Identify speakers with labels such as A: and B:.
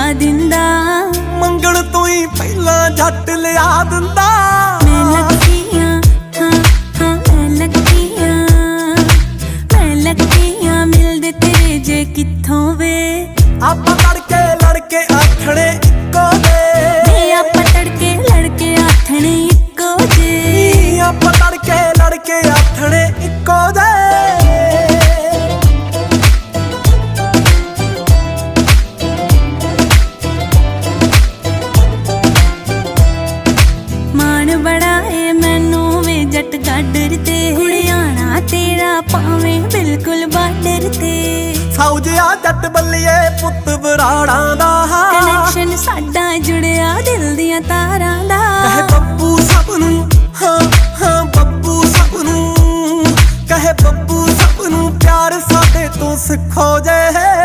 A: ਪੁਗਾ ਦਿੰਦਾ।
B: ਮੰਗਣ ਤੋਂ ਹੀ ਪਹਿਲਾਂ ਜੱਟ ਲਿਆ ਦਿੰਦਾ।
A: ਮੈਂ ਲੱਗਦੀ ਆਂ ਹਾਂ ਹਾਂ ਮੈਂ ਲੱਗਦੀ ਆਂ। ਮੈਂ ਲੱਗਦੀ ਆਂ ਮਿਲਦੇ ਤੇਰੇ ਜੇ ਕਿੱਥੋਂ ਵੇ।
B: ਆਪਾਂ ਲੜਕੇ ਲੜਕੇ ਆਖਣੇ ਇੱਕੋ ਦੇ
A: ਆਪਾਂ ਤੜਕੇ ਲੜਕੇ ਆਥਣੇ ਇੱਕੋ ਜੇ।
B: ਨੀ ਆਪਾਂ ਲੜਕੇ ਲੜਕੇ ਆਖਣੇ ਇੱਕੋ ਦੇ
A: ਮਾਣ ਬੜਾ ਏ ਮੈਨੂੰ ਵੇ ਜੱਟ ਗਾਡਰ ਤੇ। ਹੁੜਿਆਣਾ ਤੇਰਾ ਪਾਵੇਂ ਬਿਲਕੁਲ ਬਾਰਡਰ ਤੇ।
B: ਫੌਜਿਆ ਜੱਟ ਬੱਲੀਏ ਪੁੱਤ ਬਰਾੜਾਂ ਦਾ
A: ਕਨੈਕਸ਼ਨ ਸਾਡਾ ਜੁੜਿਆ ਦਿਲ ਦੀਆਂ ਤਾਰਾਂ ਦਾ।
B: ਕਹੇ ਬੱਬੂ ਸਭ ਨੂੰ ਹਾਂ ਹਾਂ ਬੱਬੂ ਸਭ ਨੂੰ। ਕਹੇ ਬੱਬੂ ਸਭ ਨੂੰ ਪਿਆਰ ਸਾਡੇ ਤੋਂ ਸਿੱਖੋ ਜੇ।